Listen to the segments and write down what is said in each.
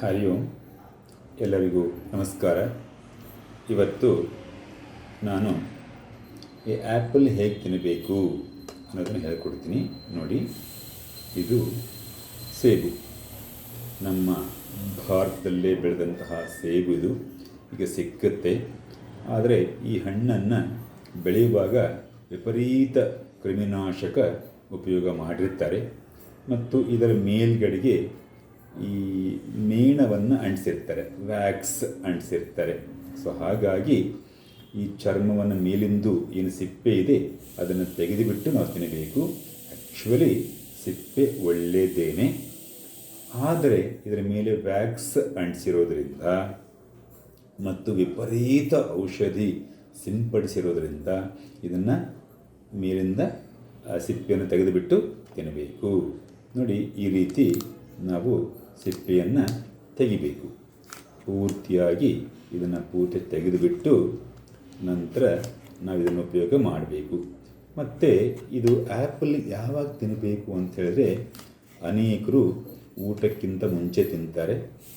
ಹರಿ ಓಂ. ಎಲ್ಲರಿಗೂ ನಮಸ್ಕಾರ. ಇವತ್ತು ನಾನು ಈ ಆ್ಯಪಲ್ ಹೇಗೆ ತಿನ್ನಬೇಕು ಅನ್ನೋದನ್ನು ಹೇಳ್ಕೊಡ್ತೀನಿ. ನೋಡಿ, ಇದು ಸೇಬು. ನಮ್ಮ ಭಾರತದಲ್ಲೇ ಬೆಳೆದಂತಹ ಸೇಬು ಇದು. ಈಗ ಸಿಕ್ಕತ್ತೆ. ಆದರೆ ಈ ಹಣ್ಣನ್ನು ಬೆಳೆಯುವಾಗ ವಿಪರೀತ ಕ್ರಿಮಿನಾಶಕ ಉಪಯೋಗ ಮಾಡಿರ್ತಾರೆ. ಮತ್ತು ಇದರ ಮೇಲ್ಗಡೆಗೆ ಈ ಮೇಣವನ್ನು ಅಂಟಿಸಿರ್ತಾರೆ, ವ್ಯಾಕ್ಸ್ ಅಂಟಿಸಿರ್ತಾರೆ. ಸೊ ಹಾಗಾಗಿ ಈ ಚರ್ಮವನ್ನು ಮೇಲಿಂದು ಏನು ಸಿಪ್ಪೆ ಇದೆ, ಅದನ್ನು ತೆಗೆದುಬಿಟ್ಟು ನಾವು ತಿನ್ನಬೇಕು. ಆ್ಯಕ್ಚುಲಿ ಸಿಪ್ಪೆ ಒಳ್ಳೆಯದೇನೆ. ಆದರೆ, ಇದರ ಮೇಲೆ ವ್ಯಾಕ್ಸ್ ಅಂಟಿಸಿರೋದ್ರಿಂದ ಮತ್ತು ವಿಪರೀತ ಔಷಧಿ ಸಿಂಪಡಿಸಿರೋದ್ರಿಂದ ಇದನ್ನು ಮೇಲಿಂದ ಸಿಪ್ಪೆಯನ್ನು ತೆಗೆದುಬಿಟ್ಟು ತಿನ್ನಬೇಕು. ನೋಡಿ, ಈ ರೀತಿ ನಾವು ಸಿಪ್ಪೆಯನ್ನು ತೆಗಿಬೇಕು. ಪೂರ್ತಿಯಾಗಿ ಇದನ್ನು ಪೂರ್ತಿ ತೆಗೆದುಬಿಟ್ಟು ನಂತರ ನಾವು ಇದನ್ನು ಉಪಯೋಗ ಮಾಡಬೇಕು. ಮತ್ತು ಇದು ಆ್ಯಪಲ್ ಯಾವಾಗ ತಿನ್ನಬೇಕು ಅಂತ ಹೇಳಿದ್ರೆ ಅನೇಕರು ಊಟಕ್ಕಿಂತ ಮುಂಚೆ ತಿಂತಾರೆ.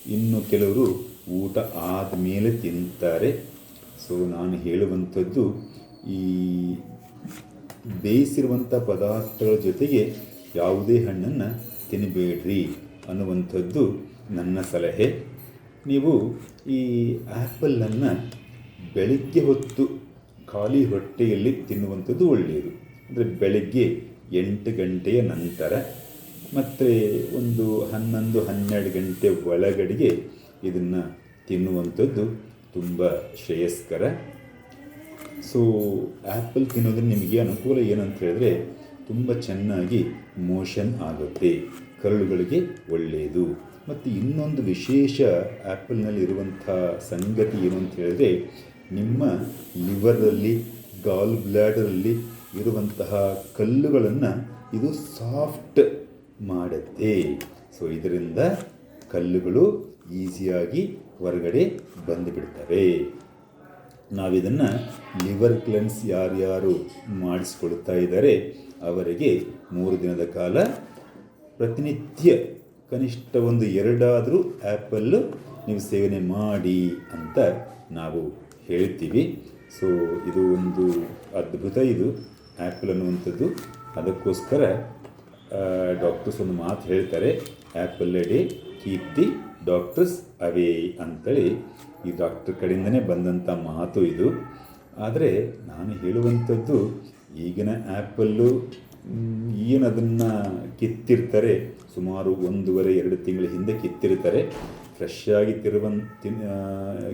ಇನ್ನು ಕೆಲವರು ಊಟ ಆದಮೇಲೆ ತಿಂತಾರೆ. ಸೊ ನಾನು ಹೇಳುವಂಥದ್ದು ಈ ಬೇಯಿಸಿರುವಂಥ ಪದಾರ್ಥಗಳ ಜೊತೆಗೆ ಯಾವುದೇ ಹಣ್ಣನ್ನು ತಿನ್ನಬೇಡ್ರಿ ಅನ್ನುವಂಥದ್ದು ನನ್ನ ಸಲಹೆ. ನೀವು ಈ ಆ್ಯಪಲನ್ನು ಬೆಳಗ್ಗೆ ಹೊತ್ತು ಖಾಲಿ ಹೊಟ್ಟೆಯಲ್ಲಿ ತಿನ್ನುವಂಥದ್ದು ಒಳ್ಳೆಯದು. ಅಂದರೆ ಬೆಳಗ್ಗೆ ಎಂಟು ಗಂಟೆಯ ನಂತರ ಮತ್ತು ಒಂದು ಹನ್ನೊಂದು, ಹನ್ನೆರಡು ಗಂಟೆ ಒಳಗಡೆಗೆ ಇದನ್ನು ತಿನ್ನುವಂಥದ್ದು ತುಂಬ ಶ್ರೇಯಸ್ಕರ. ಸೊ ಆ್ಯಪಲ್ ತಿನ್ನೋದ್ರೆ ನಿಮಗೆ ಅನುಕೂಲ ಏನಂತ ಹೇಳಿದ್ರೆ ತುಂಬ ಚೆನ್ನಾಗಿ ಮೋಷನ್ ಆಗುತ್ತೆ. ಕರುಳುಗಳಿಗೆ ಒಳ್ಳೆಯದು. ಮತ್ತು ಇನ್ನೊಂದು ವಿಶೇಷ ಆ್ಯಪಲ್ನಲ್ಲಿರುವಂಥ ಸಂಗತಿ ಏನು ಅಂತ ಹೇಳಿದ್ರೆ, ನಿಮ್ಮ ಲಿವರಲ್ಲಿ, ಗಾಲ್ ಬ್ಲ್ಯಾಡರಲ್ಲಿ ಇರುವಂತಹ ಕಲ್ಲುಗಳನ್ನು ಇದು ಸಾಫ್ಟ್ ಮಾಡುತ್ತೆ ಸೊ, ಇದರಿಂದ ಕಲ್ಲುಗಳು ಈಸಿಯಾಗಿ ಹೊರಗಡೆ ಬಂದುಬಿಡ್ತವೆ. ನಾವಿದನ್ನು ಲಿವರ್ ಕ್ಲೆನ್ಸ್ ಯಾರ್ಯಾರು ಮಾಡಿಸ್ಕೊಳ್ತಾ ಇದ್ದಾರೆ, ಅವರಿಗೆ ಮೂರು ದಿನದ ಕಾಲ ಪ್ರತಿನಿತ್ಯ ಕನಿಷ್ಠ ಒಂದು ಎರಡಾದರೂ ಆ್ಯಪಲ್ಲು ನೀವು ಸೇವನೆ ಮಾಡಿ ಅಂತ ನಾವು ಹೇಳ್ತೀವಿ. ಸೊ ಇದು ಒಂದು ಅದ್ಭುತ ಇದು, ಆ್ಯಪಲ್ ಅನ್ನುವಂಥದ್ದು. ಅದಕ್ಕೋಸ್ಕರ ಡಾಕ್ಟರ್ಸ್ ಒಂದು ಮಾತು ಹೇಳ್ತಾರೆ, apple day keep the doctors away ಅಂತೇಳಿ. ಈ ಡಾಕ್ಟರ್ ಕಡೆಯಿಂದನೇ ಬಂದಂಥ ಮಾತು ಇದು. ಆದರೆ, ನಾನು ಹೇಳುವಂಥದ್ದು, ಈಗಿನ ಆ್ಯಪಲ್ಲು ಏನು ಅದನ್ನು ಕಿತ್ತಿರ್ತಾರೆ, ಸುಮಾರು ಒಂದೂವರೆ, ಎರಡು ತಿಂಗಳ ಹಿಂದೆ ಕಿತ್ತಿರ್ತಾರೆ. ಫ್ರೆಶ್ ಆಗಿ ತಿರುವನ್, ತಿನ್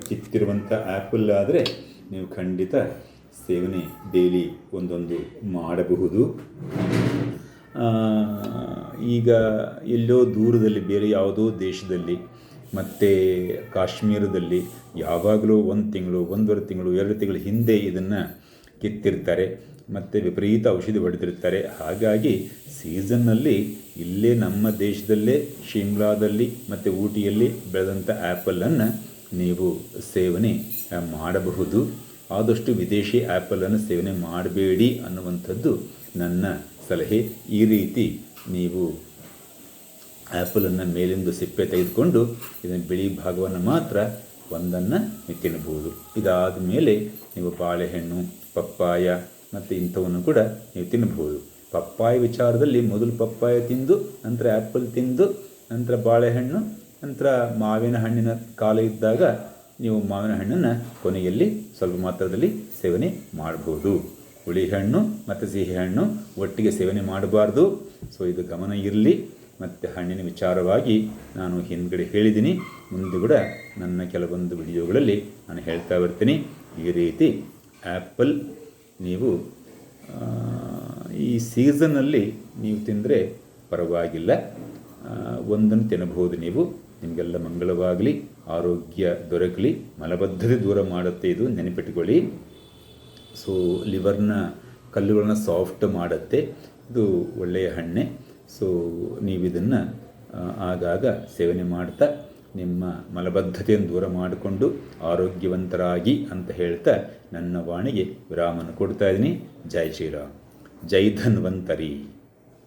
ಕಿತ್ತಿರುವಂಥ ಆ್ಯಪಲ್ ಆದರೆ ನೀವು ಖಂಡಿತ ಸೇವನೆ ಡೈಲಿ ಒಂದೊಂದು ಮಾಡಬಹುದು. ಈಗ ಎಲ್ಲೋ ದೂರದಲ್ಲಿ, ಬೇರೆ ಯಾವುದೋ ದೇಶದಲ್ಲಿ, ಮತ್ತು ಕಾಶ್ಮೀರದಲ್ಲಿ ಯಾವಾಗಲೂ ಒಂದು ತಿಂಗಳು, ಒಂದೂವರೆ ತಿಂಗಳು, ಎರಡು ತಿಂಗಳು ಹಿಂದೆ ಇದನ್ನು ಕಿತ್ತಿರ್ತಾರೆ. ಮತ್ತು ವಿಪರೀತ ಔಷಧಿ ಹೊಡೆದಿರ್ತಾರೆ ಹಾಗಾಗಿ ಸೀಸನ್ನಲ್ಲಿ ಇಲ್ಲೇ ನಮ್ಮ ದೇಶದಲ್ಲೇ, ಶಿಮ್ಲಾದಲ್ಲಿ ಮತ್ತು ಊಟಿಯಲ್ಲಿ ಬೆಳೆದಂಥ ಆ್ಯಪಲನ್ನು ನೀವು ಸೇವನೆ ಮಾಡಬಹುದು. ಆದಷ್ಟು ವಿದೇಶಿ ಆ್ಯಪಲನ್ನು ಸೇವನೆ ಮಾಡಬೇಡಿ ಅನ್ನುವಂಥದ್ದು ನನ್ನ ಸಲಹೆ. ಈ ರೀತಿ ನೀವು ಆ್ಯಪಲನ್ನು ಮೇಲಿಂದ ಸಿಪ್ಪೆ ತೆಗೆದುಕೊಂಡು ಇದನ್ನು ಬಿಳಿ ಭಾಗವನ್ನು ಮಾತ್ರ ಒಂದನ್ನು ತಿನ್ನಬಹುದು ಇದಾದ ಮೇಲೆ ನೀವು ಬಾಳೆಹಣ್ಣು, ಪಪ್ಪಾಯ ಮತ್ತು ಇಂಥವನ್ನು ಕೂಡ ನೀವು ತಿನ್ನಬಹುದು. ಪಪ್ಪಾಯ ವಿಚಾರದಲ್ಲಿ ಮೊದಲು ಪಪ್ಪಾಯ ತಿಂದು, ನಂತರ ಆ್ಯಪಲ್ ತಿಂದು, ನಂತರ ಬಾಳೆಹಣ್ಣು, ನಂತರ ಮಾವಿನ ಹಣ್ಣಿನ ಕಾಲ ಇದ್ದಾಗ ನೀವು ಮಾವಿನ ಹಣ್ಣನ್ನು ಕೊನೆಯಲ್ಲಿ ಸ್ವಲ್ಪ ಮಾತ್ರದಲ್ಲಿ ಸೇವನೆ ಮಾಡಬಹುದು. ಹುಳಿ ಹಣ್ಣು ಮತ್ತು ಸಿಹಿ ಹಣ್ಣು ಒಟ್ಟಿಗೆ ಸೇವನೆ ಮಾಡಬಾರ್ದು. ಸೊ ಇದು ಗಮನ ಇರಲಿ. ಮತ್ತು ಹಣ್ಣಿನ ವಿಚಾರವಾಗಿ ನಾನು ಹಿಂದ್ಗಡೆ ಹೇಳಿದ್ದೀನಿ. ಮುಂದೆ ಕೂಡ ನನ್ನ ಕೆಲವೊಂದು ವಿಡಿಯೋಗಳಲ್ಲಿ ನಾನು ಹೇಳ್ತಾ ಬರ್ತೀನಿ. ಈ ರೀತಿ ಆ್ಯಪಲ್ ನೀವು ಈ ಸೀಸನ್ನಲ್ಲಿ ನೀವು ತಿಂದರೆ ಪರವಾಗಿಲ್ಲ. ಒಂದನ್ನು ತಿನ್ನಬಹುದು ನೀವು. ನಿಮಗೆಲ್ಲ ಮಂಗಳವಾಗಲಿ, ಆರೋಗ್ಯ ದೊರಕಲಿ, ಮಲಬದ್ಧತೆ ದೂರ ಮಾಡುತ್ತೆ ಇದು ನೆನಪಿಟ್ಟುಕೊಳ್ಳಿ ಸೊ ಲಿವರ್ನ ಕಲ್ಲುಗಳನ್ನ ಸಾಫ್ಟ್ ಮಾಡುತ್ತೆ. ಇದು ಒಳ್ಳೆಯ ಹಣ್ಣೆ. ಸೊ ನೀವು ಇದನ್ನು ಆಗಾಗ ಸೇವನೆ ಮಾಡ್ತಾ ನಿಮ್ಮ ಮಲಬದ್ಧತೆಯನ್ನು ದೂರ ಮಾಡಿಕೊಂಡು ಆರೋಗ್ಯವಂತರಾಗಿ ಅಂತ ಹೇಳ್ತಾ ನನ್ನ ವಾಣಿಗೆ ವಿರಾಮನ ಕೊಡ್ತಾ ಇದ್ದೀನಿ. ಜೈ ಶ್ರೀರಾಮ್. ಜೈ ಧನ್ವಂತರಿ.